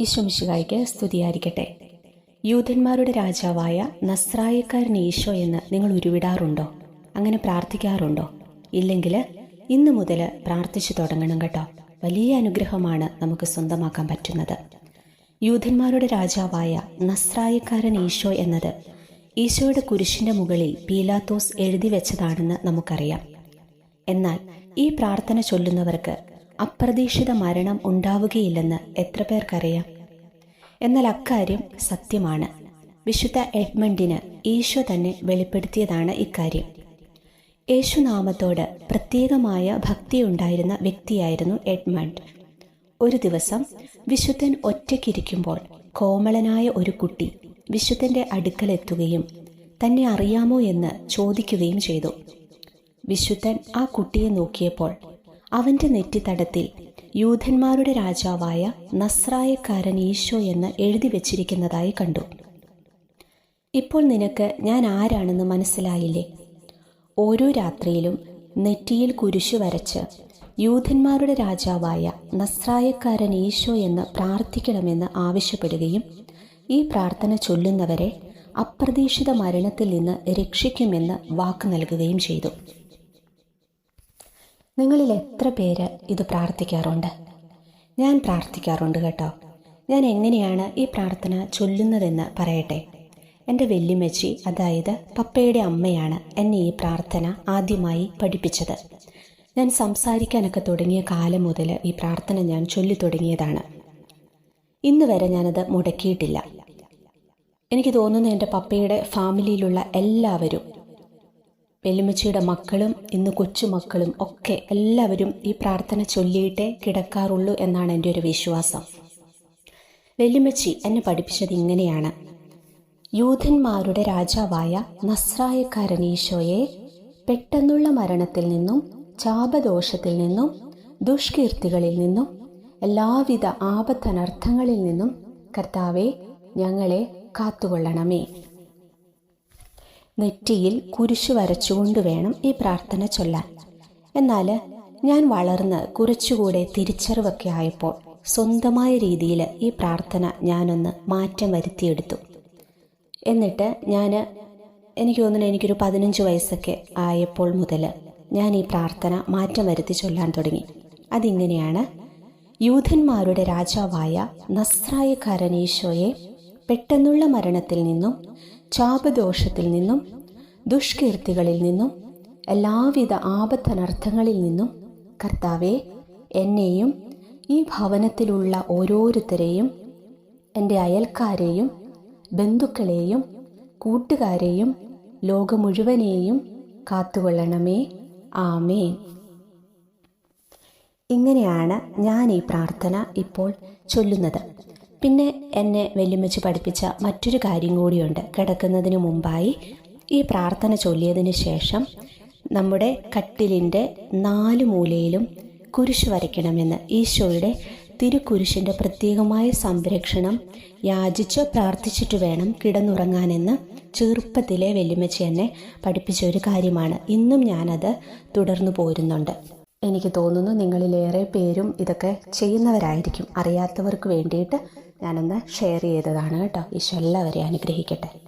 ഈശ്വമിശികായ്ക്ക് സ്തുതിയായിരിക്കട്ടെ. യൂതന്മാരുടെ രാജാവായ നസ്രായക്കാരൻ ഈശോ എന്ന് നിങ്ങൾ ഉരുവിടാറുണ്ടോ? അങ്ങനെ പ്രാർത്ഥിക്കാറുണ്ടോ? ഇല്ലെങ്കിൽ ഇന്നു മുതൽ പ്രാർത്ഥിച്ചു തുടങ്ങണം കേട്ടോ. വലിയ അനുഗ്രഹമാണ് നമുക്ക് സ്വന്തമാക്കാൻ പറ്റുന്നത്. യൂതന്മാരുടെ രാജാവായ നസ്രായക്കാരൻ ഈശോ എന്നത് ഈശോയുടെ കുരിശിന്റെ മുകളിൽ പീലാത്തോസ് എഴുതി വെച്ചതാണെന്ന് നമുക്കറിയാം. എന്നാൽ ഈ പ്രാർത്ഥന ചൊല്ലുന്നവർക്ക് അപ്രതീക്ഷിത മരണം ഉണ്ടാവുകയില്ലെന്ന് എത്ര പേർക്കറിയാം? എന്നാൽ അക്കാര്യം സത്യമാണ്. വിശുദ്ധ എഡ്മണ്ടിന് ഈശോ തന്നെ വെളിപ്പെടുത്തിയതാണ് ഇക്കാര്യം. യേശുനാമത്തോട് പ്രത്യേകമായ ഭക്തിയുണ്ടായിരുന്ന വ്യക്തിയായിരുന്നു എഡ്മണ്ട്. ഒരു ദിവസം വിശുദ്ധൻ ഒറ്റയ്ക്കിരിക്കുമ്പോൾ കോമളനായ ഒരു കുട്ടി വിശുദ്ധന്റെ അടുക്കലെത്തുകയും തന്നെ അറിയാമോ എന്ന് ചോദിക്കുകയും ചെയ്തു. വിശുദ്ധൻ ആ കുട്ടിയെ നോക്കിയപ്പോൾ അവന്റെ നെറ്റിത്തടത്തിൽ യൂഥന്മാരുടെ രാജാവായ നസ്രായക്കാരൻ ഈശോ എന്ന് എഴുതി വച്ചിരിക്കുന്നതായി കണ്ടു. ഇപ്പോൾ നിനക്ക് ഞാൻ ആരാണെന്ന് മനസ്സിലായില്ലേ? ഓരോ രാത്രിയിലും നെറ്റിയിൽ കുരിശു വരച്ച് യൂഥന്മാരുടെ രാജാവായ നസ്രായക്കാരൻ ഈശോ എന്ന് പ്രാർത്ഥിക്കണമെന്ന് ആവശ്യപ്പെടുകയും ഈ പ്രാർത്ഥന ചൊല്ലുന്നവരെ അപ്രതീക്ഷിത മരണത്തിൽ നിന്ന് രക്ഷിക്കുമെന്ന് വാക്ക് നൽകുകയും ചെയ്തു. നിങ്ങളിൽ എത്ര പേര് ഇത് പ്രാർത്ഥിക്കാറുണ്ട്? ഞാൻ പ്രാർത്ഥിക്കാറുണ്ട് കേട്ടോ. ഞാൻ എങ്ങനെയാണ് ഈ പ്രാർത്ഥന ചൊല്ലുന്നതെന്ന് പറയട്ടെ. എന്റെ വെല്ലുമച്ചി അതായത് പപ്പയുടെ അമ്മയാണ് എന്നെ ഈ പ്രാർത്ഥന ആദ്യമായി പഠിപ്പിച്ചത്. ഞാൻ സംസാരിക്കാനൊക്കെ തുടങ്ങിയ കാലം മുതൽ ഈ പ്രാർത്ഥന ഞാൻ ചൊല്ലി തുടങ്ങിയതാണ്. ഇന്ന് വരെ ഞാനത് മുടക്കിയിട്ടില്ല. എനിക്ക് തോന്നുന്നു എന്റെ പപ്പയുടെ ഫാമിലിയിലുള്ള എല്ലാവരും വെല്ലുമ്മച്ചിയുടെ മക്കളും ഇന്ന് കൊച്ചുമക്കളും ഒക്കെ എല്ലാവരും ഈ പ്രാർത്ഥന ചൊല്ലിയിട്ടേ കിടക്കാറുള്ളൂ എന്നാണ് എന്റെ ഒരു വിശ്വാസം. വെല്ലുമച്ചി എന്നെ പഠിപ്പിച്ചത് ഇങ്ങനെയാണ്. യൂഥന്മാരുടെ രാജാവായ നസ്രായക്കാരൻ ഈശോയെ പെട്ടെന്നുള്ള മരണത്തിൽ നിന്നും ചാപദോഷത്തിൽ നിന്നും ദുഷ്കീർത്തികളിൽ നിന്നും എല്ലാവിധ ആപത്തനർത്ഥങ്ങളിൽ നിന്നും കർത്താവെ ഞങ്ങളെ കാത്തുകൊള്ളണമേ. നെറ്റിയിൽ കുരിശു വരച്ചുകൊണ്ട് വേണം ഈ പ്രാർത്ഥന ചൊല്ലാൻ. എന്നാൽ ഞാൻ വളർന്ന് കുറച്ചുകൂടെ തിരിച്ചറിവൊക്കെ ആയപ്പോൾ സ്വന്തമായ രീതിയിൽ ഈ പ്രാർത്ഥന ഞാനൊന്ന് മാറ്റം വരുത്തിയെടുത്തു. എന്നിട്ട് ഞാൻ എനിക്ക് തോന്നുന്നു എനിക്കൊരു പതിനഞ്ച് വയസ്സൊക്കെ ആയപ്പോൾ മുതൽ ഞാൻ ഈ പ്രാർത്ഥന മാറ്റം വരുത്തി ചൊല്ലാൻ തുടങ്ങി. അതിങ്ങനെയാണ് യൂഥന്മാരുടെ രാജാവായ നസ്രായക്കാരൻ പെട്ടെന്നുള്ള മരണത്തിൽ നിന്നും ചാപദോഷത്തിൽ നിന്നും ദുഷ്കീർത്തികളിൽ നിന്നും എല്ലാവിധ ആപത്തനർത്ഥങ്ങളിൽ നിന്നും കർത്താവെ എന്നെയും ഈ ഭവനത്തിലുള്ള ഓരോരുത്തരെയും എന്റെ അയൽക്കാരെയും ബന്ധുക്കളെയും കൂട്ടുകാരെയും ലോകം മുഴുവനെയും കാത്തുകൊള്ളണമേ. ആമേ ഇങ്ങനെയാണ് ഞാൻ ഈ പ്രാർത്ഥന ഇപ്പോൾ ചൊല്ലുന്നത്. പിന്നെ എന്നെ വെല്ലുമ്മച്ച് പഠിപ്പിച്ച മറ്റൊരു കാര്യം കൂടിയുണ്ട്. കിടക്കുന്നതിന് മുമ്പായി ഈ പ്രാർത്ഥന ചൊല്ലിയതിന് ശേഷം നമ്മുടെ കട്ടിലിന്റെ നാല് മൂലയിലും കുരിശ് വരയ്ക്കണമെന്ന് ഈശോയുടെ തിരുക്കുരിശിന്റെ പ്രത്യേകമായ സംരക്ഷണം യാചിച്ച് പ്രാർത്ഥിച്ചിട്ട് വേണം കിടന്നുറങ്ങാനെന്ന് ചെറുപ്പത്തിലെ വെല്ലുമ്മച്ചി എന്നെ പഠിപ്പിച്ച ഒരു കാര്യമാണ്. ഇന്നും ഞാനത് തുടർന്നു പോരുന്നുണ്ട്. എനിക്ക് തോന്നുന്നു നിങ്ങളിലേറെ പേരും ഇതൊക്കെ ചെയ്യുന്നവരായിരിക്കും. അറിയാത്തവർക്ക് വേണ്ടിയിട്ട് ഞാനൊന്ന് ഷെയർ ചെയ്തതാണ് കേട്ടോ. ഈശോ എല്ലാവരെയും അനുഗ്രഹിക്കട്ടെ.